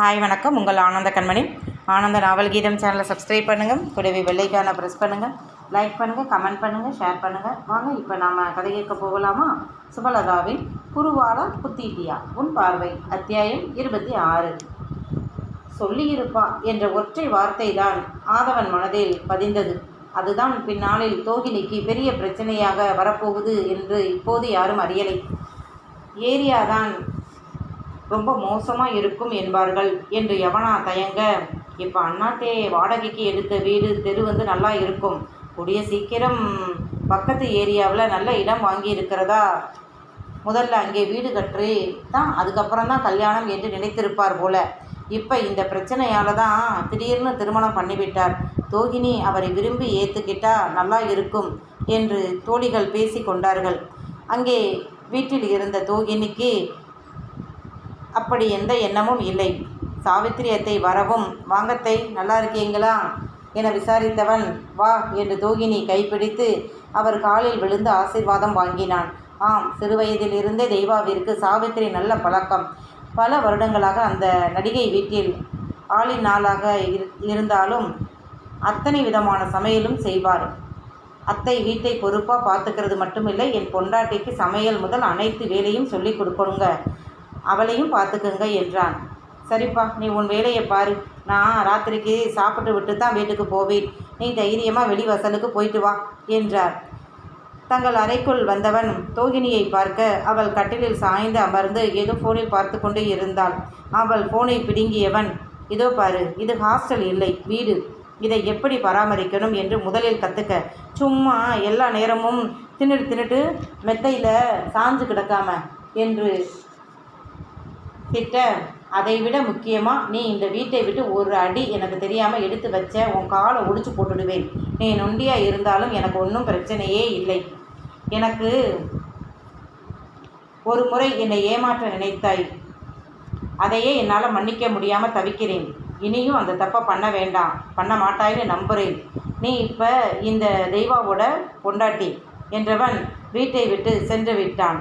Hi வணக்கம். உங்கள் ஆனந்த கண்மணி. ஆனந்த நாவல் கீதம் சேனலை சப்ஸ்கிரைப் பண்ணுங்கள் கூடவே வெள்ளைக்கான ப்ரெஸ் பண்ணுங்கள் லைக் பண்ணுங்கள் கமெண்ட் பண்ணுங்கள் ஷேர் பண்ணுங்கள் வாங்க இப்போ நாம் கதை கேட்க போகலாமா? சுபலதாவின் குருவால புத்தீட்டியா? உன் பார்வை அத்தியாயம் இருபத்தி ஆறு. சொல்லியிருப்பா என்ற ஒற்றை வார்த்தை தான் ஆதவன் மனதில் பதிந்தது. அதுதான் பின்னாளில் தோகினிக்கு பெரிய பிரச்சனையாக வரப்போகுது என்று இப்போது யாரும் அறியலை. ஏரியாதான் ரொம்ப மோசமாக இருக்கும் என்பார்கள் என்று எவனா தயங்க. இப்போ அண்ணாத்தே வாடகைக்கு எடுத்த வீடு தெரு வந்து நல்லா இருக்கும். கூடிய சீக்கிரம் பக்கத்து ஏரியாவில் நல்ல இடம் வாங்கி இருக்கிறதா முதல்ல அங்கே வீடு கற்றி தான் அதுக்கப்புறம் தான் கல்யாணம் என்று நினைத்திருப்பார் போல. இப்போ இந்த பிரச்சனையால் தான் திடீர்னு திருமணம் பண்ணிவிட்டார். தோகினி அவரை விரும்பி ஏற்றுக்கிட்டா நல்லா இருக்கும் என்று தோழிகள் பேசி கொண்டார்கள். அங்கே வீட்டில் இருந்த தோகினிக்கு அப்படி எந்த எண்ணமும் இல்லை. சாவித்திரி அத்தை வரவும். வாங்கத்தை நல்லா இருக்கீங்களா? என விசாரித்தவன் வா என்று தோகினி கைப்பிடித்து அவர் காலில் விழுந்து ஆசீர்வாதம் வாங்கினான். ஆம் சிறுவயதிலிருந்தே தெய்வாவிற்கு சாவித்திரி நல்ல பழக்கம். பல வருடங்களாக அந்த நடிகை வீட்டில் ஆளின் நாளாக இரு- இருந்தாலும் அத்தனை விதமான சமையலும் செய்வார். அத்தை வீட்டை பொறுப்பாக பார்த்துக்கிறது மட்டுமில்லை என் பொண்டாட்டிக்கு சமையல் முதல் அனைத்து வேலையும் சொல்லி கொடுக்கணுங்க. அவளையும் பார்த்துக்குங்க என்றான். சரிப்பா நீ உன் வேலையை பாரு. நான் ராத்திரிக்கு சாப்பிட்டு விட்டு தான் வீட்டுக்கு போவேன். நீ தைரியமாக வெளி வாசலுக்கு போயிட்டு வா என்றார். தங்கள் அறைக்குள் வந்தவன் தோகினியை பார்க்க அவள் கட்டிலில் சாய்ந்து அமர்ந்து ஏதோ ஃபோனில் பார்த்து கொண்டே இருந்தாள். அவள் ஃபோனை பிடுங்கியவன் இதோ பாரு இது ஹாஸ்டல் இல்லை வீடு. இதை எப்படி பராமரிக்கணும் என்று முதலில் கற்றுக்க சும்மா எல்லா நேரமும் தின்னுட்டு தின்னுட்டு மெத்தையில் சாஞ்சு கிடக்காம என்று திட்ட. அதை விட முக்கியமாக நீ இந்த வீட்டை விட்டு ஒரு அடி எனக்கு தெரியாமல் எடுத்து வச்ச உன் காலை ஒடிச்சு போட்டுடுவேன். நீ நொண்டியாக இருந்தாலும் எனக்கு ஒன்றும் பிரச்சனையே இல்லை. எனக்கு ஒரு முறை என்னை ஏமாற்ற நினைத்தாய். அதையே என்னால் மன்னிக்க முடியாமல் தவிக்கிறேன். இனியும் அந்த தப்பை பண்ண வேண்டாம். பண்ண மாட்டாய்னு நம்புகிறேன் நீ இப்போ இந்த தெய்வாவோட பொண்டாட்டி என்றவன் வீட்டை விட்டு சென்று விட்டான்.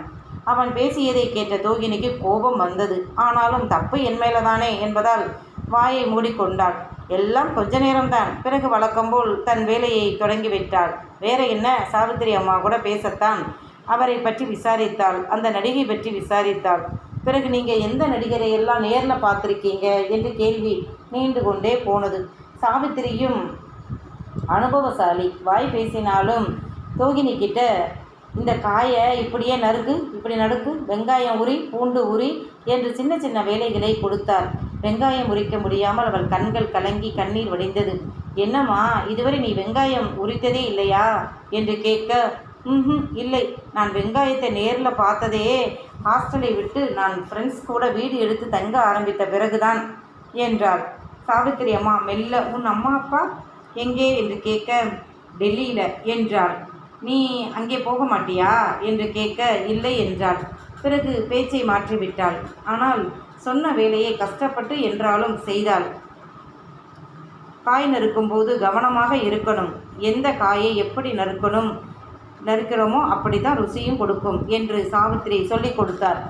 அவன் பேசியதை கேட்ட தோகினிக்கு கோபம் வந்தது. ஆனாலும் தப்பு என் மேலதானே என்பதால் வாயை மூடிக்கொண்டாள். எல்லாம் கொஞ்ச நேரம்தான். பிறகு வழக்கம்போல் தன் வேலையை தொடங்கிவிட்டாள் வேற என்ன? சாவித்திரி அம்மா கூட பேசத்தான். அவரை பற்றி விசாரித்தாள். அந்த நடிகை பற்றி விசாரித்தாள். பிறகு நீங்கள் எந்த நடிகரை எல்லாம் நேரில் பார்த்துருக்கீங்க? என்று கேள்வி நீண்டு கொண்டே போனது. சாவித்திரியும் அனுபவசாலி வாய் பேசினாலும் தோகினி கிட்ட இந்த காயை இப்படியே நறுக்கு இப்படி நறுக்கு வெங்காயம் உரி பூண்டு உரி என்று சின்ன சின்ன வேலைகளை கொடுத்தார். வெங்காயம் உரிக்க முடியாமல் அவள் கண்கள் கலங்கி கண்ணீர் வடிந்தது. என்னம்மா இதுவரை நீ வெங்காயம் உரித்ததே இல்லையா? என்று கேட்க ம் இல்லை. நான் வெங்காயத்தை நேரில் பார்த்ததே. ஹாஸ்டலை விட்டு நான் ஃப்ரெண்ட்ஸ் கூட வீடு எடுத்து தங்க ஆரம்பித்த பிறகுதான் என்றாள். சாவித்திரி அம்மா மெல்ல உன் அம்மா அப்பா எங்கே? என்று கேட்க டெல்லியில் என்றாள். நீ அங்கே போக மாட்டியா? என்று கேட்க இல்லை என்றாள். பிறகு பேச்சை மாற்றிவிட்டாள். ஆனால் சொன்ன வேலையை கஷ்டப்பட்டு என்றாலும் செய்தாள். காய் நறுக்கும்போது கவனமாக இருக்கணும். எந்த காயை எப்படி நறுக்கணும் நறுக்கிறோமோ அப்படி தான் ருசியும் கொடுக்கும் என்று சாவித்திரி சொல்லிக் கொடுத்தார்.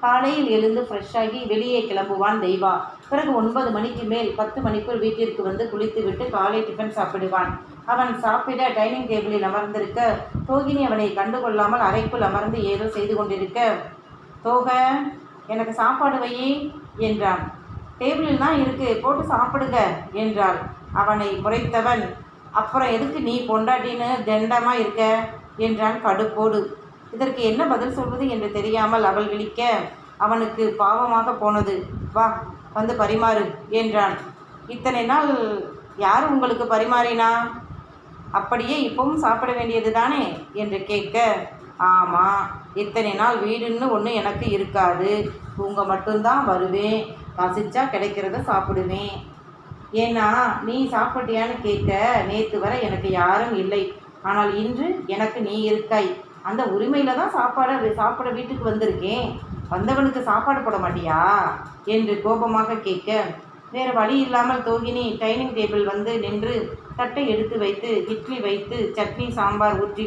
காலையில் எழுந்து ஃப்ரெஷ்ஷாகி வெளியே கிளம்புவான் தெய்வா. பிறகு ஒன்பது மணிக்கு மேல் பத்து மணிக்குள் வீட்டிற்கு வந்து குளித்துவிட்டு காலை டிஃபன் சாப்பிடுவான். அவன் சாப்பிட டைனிங் டேபிளில் அமர்ந்திருக்க தோகினி அவனை கண்டுகொள்ளாமல் அறைக்குள் அமர்ந்து ஏதோ செய்து கொண்டிருக்க. தோக எனக்கு சாப்பாடு வையே என்றான். டேபிளில் தான் இருக்கு போட்டு சாப்பிடுங்க என்றாள். அவனை முறைத்தவன் அப்புறம் எதுக்கு நீ பொண்டாட்டின்னு தண்டமாக இருக்க என்றான் கடுப்போடு. இதற்கு என்ன பதில் சொல்வது என்று தெரியாமல் அவள் விழிக்க அவனுக்கு பாவமாக போனது. வா வந்து பரிமாறு என்றான். இத்தனை நாள் யார் உங்களுக்கு பரிமாறினா? அப்படியே இப்பவும் சாப்பிட வேண்டியது தானே என்று கேட்க ஆமாம் இத்தனை நாள் வீடுன்னு ஒன்று எனக்கு இருக்காது. தூங்க மட்டும்தான் வருவேன். பசிச்சா கிடைக்கிறத சாப்பிடுவேன். ஏன்னா நீ சாப்பிட்டியான்னு கேட்க நேற்று வரை எனக்கு யாரும் இல்லை. ஆனால் இன்று எனக்கு நீ இருக்காய். அந்த உரிமையில் தான் சாப்பாடை சாப்பிட வீட்டுக்கு வந்திருக்கேன். வந்தவனுக்கு சாப்பாடு போட மாட்டியா? என்று கோபமாக கேட்க வேறு வழி இல்லாமல் தோகினி டைனிங் டேபிள் வந்து நின்று தட்டை எடுத்து வைத்து இட்லி வைத்து சட்னி சாம்பார் ஊற்றி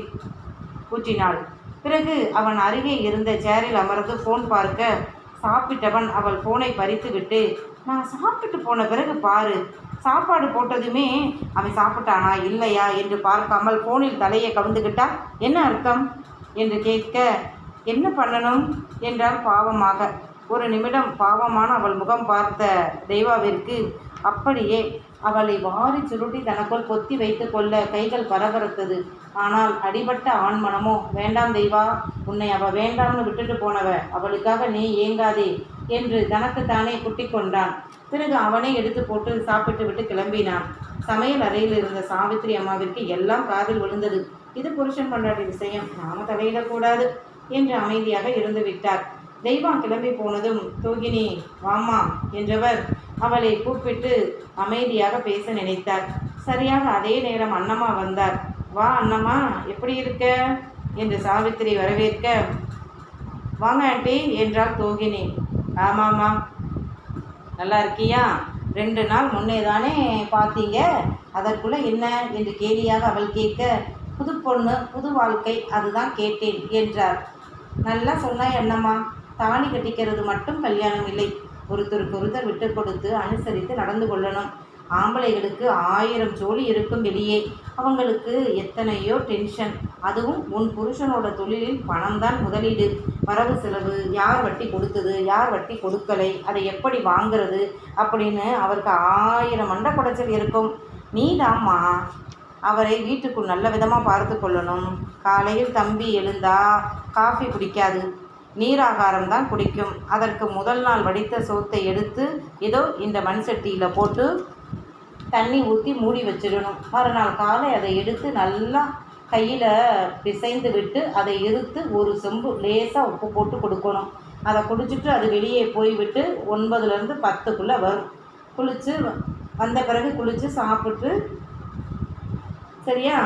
ஊற்றினாள். பிறகு அவன் அருகே இருந்த சேரில் அமர்ந்து ஃபோன் பார்க்க சாப்பிட்டவன் அவள் ஃபோனை பறித்துவிட்டு நான் சாப்பிட்டு போன பிறகு பாரு சாப்பாடு போட்டதுமே அவன் சாப்பிட்டானா இல்லையா? என்று பார்க்காமல் ஃபோனில் தலையை கவிழ்ந்துக்கிட்டா என்ன அர்த்தம்? என்று கேட்க என்ன பண்ணணும்? என்றால் பாவமாக. ஒரு நிமிடம் பாவமான அவள் முகம் பார்த்த தெய்வாவிற்கு அப்படியே. அவளை வாரி சுருட்டி தனக்குள் பொத்தி வைத்து கொள்ள கைகள் பரபரத்தது. ஆனால் அடிபட்ட ஆண்மனமோ வேண்டாம் தெய்வா உன்னை அவ வேண்டாம்னு விட்டுட்டு போனவ. அவளுக்காக நீ ஏங்காதே என்று தனக்குத்தானே குட்டி கொண்டான். பிறகு அவனே எடுத்து போட்டு சாப்பிட்டு விட்டு கிளம்பினான். சமையல் அறையில் இருந்த சாவித்திரி அம்மாவிற்கு எல்லாம் காதில் விழுந்தது. இது புருஷன் கொண்டாடிய விஷயம். நாம தலையிடக்கூடாது என்று அமைதியாக இருந்து விட்டார். தெய்வம் கிளம்பி போனதும் தோகினி வாமா என்றவர் அவளை கூப்பிட்டு அமைதியாக பேச நினைத்தார். சரியாக அதே நேரம் அண்ணம்மா வந்தார். வா அண்ணம்மா எப்படி இருக்க? என்று சாவித்திரி வரவேற்க வாங்க ஆண்டி என்றாள் தோகினி. ஆமாம்மா. நல்லா இருக்கியா? ரெண்டு நாள் முன்னே தானே பார்த்தீங்க. அதற்குள்ளே என்ன? என்று கேலியாக அவள் கேட்க புது பொண்ணு புது வாழ்க்கை அதுதான் கேட்டேன் என்றார். நல்லா சொன்னாய் என்னம்மா தாலி கட்டிக்கிறது மட்டும் கல்யாணம் இல்லை. ஒருத்தருக்கு ஒருத்தர் விட்டு கொடுத்து அனுசரித்து நடந்து கொள்ளணும். ஆம்பளைகளுக்கு ஆயிரம் ஜோலி இருக்கும் வெளியே. அவங்களுக்கு எத்தனையோ டென்ஷன். அதுவும் உன் புருஷனோட தொழிலில் பணம் தான் முதலீடு. வரவு செலவு யார் வட்டி கொடுத்தது யார் வட்டி கொடுக்கலை அதை எப்படி வாங்குறது அப்படின்னு அவருக்கு ஆயிரம் மண்டை குடைச்சல் இருக்கும். நீதாம்மா அவரை வீட்டுக்குள் நல்ல விதமாக பார்த்து கொள்ளணும். காலையில் தம்பி எழுந்தா காஃபி குடிக்காது. நீராகாரம் தான் குடிக்கும். அதற்கு முதல் நாள் வடித்த சோத்தை எடுத்து ஏதோ இந்த மண் சட்டியில் போட்டு தண்ணி ஊற்றி மூடி வச்சிடணும். மறுநாள் காலை அதை எடுத்து நல்லா கையில் பிசைந்து விட்டு அதை இருத்து ஒரு செம்பு லேசாக உப்பு போட்டு கொடுக்கணும். அதை குடிச்சிட்டு அது வெளியே போய்விட்டு ஒன்பதுலேருந்து பத்துக்குள்ளே வரும். குளித்து வந்த பிறகு குளித்து சாப்பிட்டு சரியா?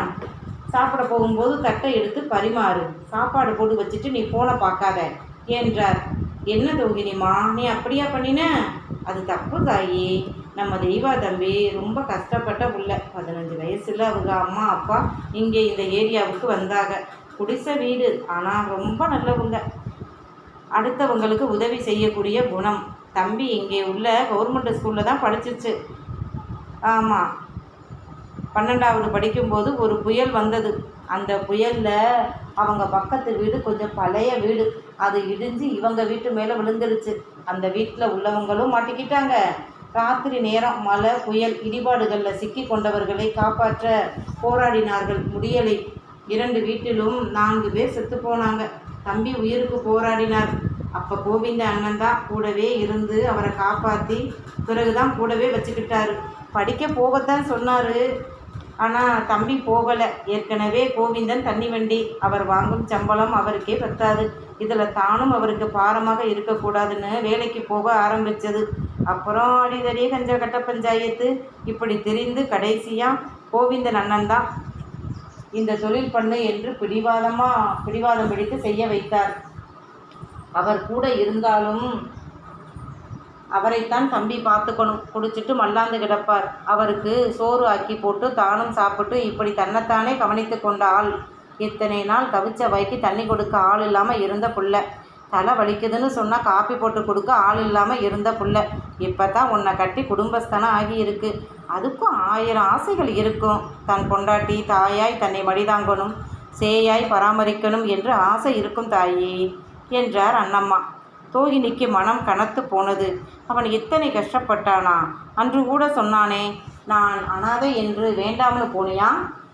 சாப்பிட போகும்போது தட்டை எடுத்து பரிமாறு. சாப்பாடு போட்டு வச்சுட்டு நீ ஃபோனை பார்க்காத என்றார். என்ன தோகினிமா நீ அப்படியா பண்ணின? அது தப்பு தாயி. நம்ம தெய்வா தம்பி ரொம்ப கஷ்டப்பட்ட உள்ள பதினஞ்சு வயசில் அவங்க அம்மா அப்பா இங்கே இந்த ஏரியாவுக்கு வந்தாங்க. குடிசை வீடு ஆனால் ரொம்ப நல்லவங்க. அடுத்தவங்களுக்கு உதவி செய்யக்கூடிய குணம். தம்பி இங்கே உள்ள கவர்மெண்ட் ஸ்கூலில் தான் படிச்சிச்சு. ஆமாம் பன்னெண்டாவது படிக்கும்போது ஒரு புயல் வந்தது. அந்த புயலில் அவங்க பக்கத்து வீடு கொஞ்சம் பழைய வீடு. அது இடிஞ்சு இவங்க வீட்டு மேலே விழுந்துருச்சு. அந்த வீட்டில் உள்ளவங்களும் மாட்டிக்கிட்டாங்க. ராத்திரி நேரம் மழை புயல் இடிபாடுகளில் சிக்கி கொண்டவர்களை காப்பாற்ற போராடினார்கள். முடியலை. இரண்டு வீட்டிலும் நான்கு பேர் செத்து போனாங்க. தம்பி உயிருக்கு போராடினார். அப்போ கோவிந்த அண்ணன் தான் கூடவே இருந்து அவரை காப்பாற்றி பிறகுதான் கூடவே வச்சுக்கிட்டாரு. படிக்க போகத்தான் சொன்னார். ஆனால் தம்பி போகலை. ஏற்கனவே கோவிந்தன் தண்ணி வண்டி அவர் வாங்கும் சம்பளம் அவருக்கே பத்தாது. இதில் தானும் அவருக்கு பாரமாக இருக்கக்கூடாதுன்னு வேலைக்கு போக ஆரம்பித்தது அப்புறம் அடிதடி கஞ்ச கட்ட பஞ்சாயத்து. இப்படி தெரிந்து கடைசியாக கோவிந்தன் அண்ணன் தான். இந்த தொழில் பண்ணு என்று பிடிவாதமாக பிடிவாதம் பிடித்து செய்ய வைத்தார். அவர் கூட இருந்தாலும் அவரைத்தான் தம்பி பார்த்துக்கணும். குடிச்சிட்டு மல்லாந்து கிடப்பார். அவருக்கு சோறு ஆக்கி போட்டு தானும் சாப்பிட்டு இப்படி தன்னைத்தானே கவனித்து கொண்ட ஆள். இத்தனை நாள் தவிச்ச வாய்க்கு தண்ணி கொடுக்க ஆள் இல்லாமல் இருந்த புள்ள. தலை வலிக்குதுன்னு சொன்னால் காப்பி போட்டு கொடுக்க ஆள் இல்லாமல் இருந்த புள்ள. இப்போ தான் உன்னை கட்டி குடும்பஸ்தனம் ஆகியிருக்கு. அதுக்கும் ஆயிரம் ஆசைகள் இருக்கும். தன் பொண்டாட்டி தாயாய் தன்னை மடிதாங்கணும். சேயாய் பராமரிக்கணும் என்று ஆசை இருக்கும் தாயே என்றார் அண்ணம்மா. தோகினிக்கு மனம் கனத்து போனது. அவன் எத்தனை கஷ்டப்பட்டானா? அன்று கூட சொன்னானே நான் அனாதை என்று வேண்டாம்னு போனியா?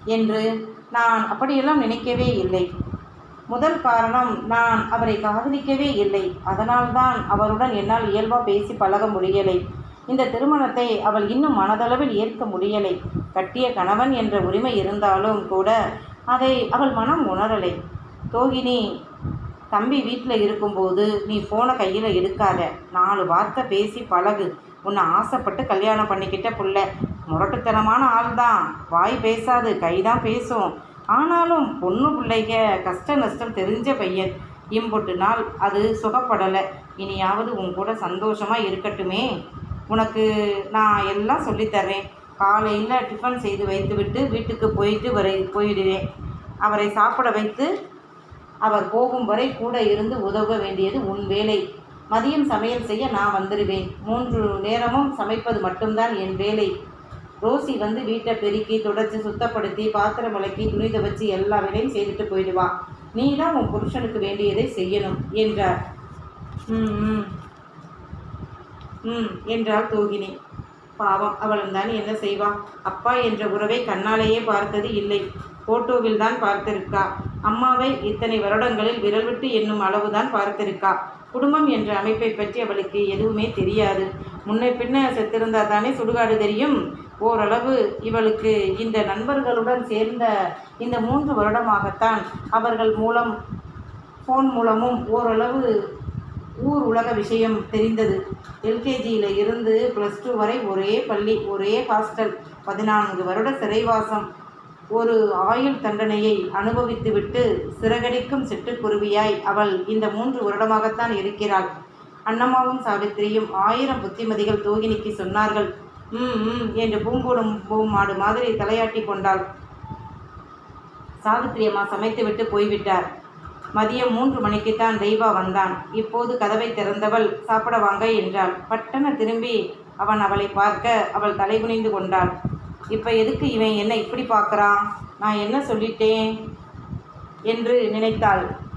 என்று. நான் அப்படியெல்லாம் நினைக்கவே இல்லை. முதல் காரணம் நான் அவரை காதலிக்கவே இல்லை. அதனால்தான் அவருடன் என்னால் இயல்பாக பேசி பழக முடியலை. இந்த திருமணத்தை அவள் இன்னும் மனதளவில் ஏற்க முடியலை. கட்டிய கணவன் என்ற உரிமை இருந்தாலும் கூட அதை அவள் மனம் உணரலை. தோகினி தம்பி வீட்டில் இருக்கும்போது நீ ஃபோனை கையில் எடுக்காத. நாலு வார்த்தை பேசி பழகு. உன்னை ஆசைப்பட்டு கல்யாணம் பண்ணிக்கிட்ட புள்ள. முரட்டுத்தனமான ஆள் தான் வாய் பேசாது. கை தான் பேசும். ஆனாலும் பொண்ணு பிள்ளைக கஷ்ட நஷ்டம் தெரிஞ்ச பையன். இம்புட்டு நாள் அது சுகப்படலை. இனியாவது உன் கூட சந்தோஷமாக இருக்கட்டுமே. உனக்கு நான் எல்லாம் சொல்லித்தரேன் காலையில் டிஃபன் செய்து வைத்துவிட்டு வீட்டுக்கு போயிட்டு வரை போயிடுவேன். அவரை சாப்பிட வைத்து அவர் போகும் வரை கூட இருந்து உதவ வேண்டியது உன் வேலை. மதியம் சமையல் செய்ய நான் வந்துடுவேன் மூன்று நேரமும் சமைப்பது மட்டும்தான் என் வேலை. ரோசி வந்து வீட்டை பெருக்கி தொடச்சி சுத்தப்படுத்தி பாத்திரம் விளக்கி துணி துவச்சி எல்லா வேலையும் செய்துட்டு போயிடுவா. நீ தான் உன் புருஷனுக்கு வேண்டியதை செய்யணும் என்றார். ம் ம் ம் என்றாள் தோகினி. பாவம் அவளும் தான் என்ன செய்வா? அப்பா என்ற உறவை கண்ணாலேயே பார்த்தது இல்லை. போட்டோவில் தான் பார்த்திருக்கா. அம்மாவை இத்தனை வருடங்களில் விரல் விட்டு என்னும் அளவுதான் பார்த்திருக்கா. குடும்பம் என்ற அமைப்பை பற்றி அவளுக்கு எதுவுமே தெரியாது. முன்ன பின்ன செத்திருந்தா தானே சுடுகாடு தெரியும். ஓரளவு இவளுக்கு இந்த நண்பர்களுடன் சேர்ந்த இந்த மூன்று வருடமாகத்தான் அவர்கள் மூலம் ஃபோன் மூலமும் ஓரளவு ஊர் உலக விஷயம் தெரிந்தது. எல்கேஜியில் இருந்து ப்ளஸ் டூ வரை ஒரே பள்ளி ஒரே ஹாஸ்டல் பதினான்கு வருட சிறைவாசம். ஒரு ஆயுள் தண்டனையை அனுபவித்துவிட்டு சிறகடிக்கும் சிட்டுக்குருவியாய் அவள் இந்த மூன்று வருடமாகத்தான் இருக்கிறாள். அன்னம்மாவும் சாவித்திரியும் ஆயிரம் புத்திமதிகள் தோகினிக்கு சொன்னார்கள். ம் ம் என்று பூங்கூடும் பூம் மாடு மாதிரி தலையாட்டி கொண்டாள். சாவித்திரி அம்மா சமைத்துவிட்டு போய்விட்டார். மதியம் மூன்று மணிக்குத்தான் தெய்வா வந்தான். இப்போது கதவை திறந்தவள் சாப்பிட வாங்க என்றாள். பட்டன திரும்பி அவன் அவளை பார்க்க அவள் தலைகுனிந்து கொண்டாள். இப்போ எதுக்கு இவன் என்ன இப்படி பார்க்குறான் நான் என்ன சொல்லிட்டேன்? என்று நினைத்தாள்.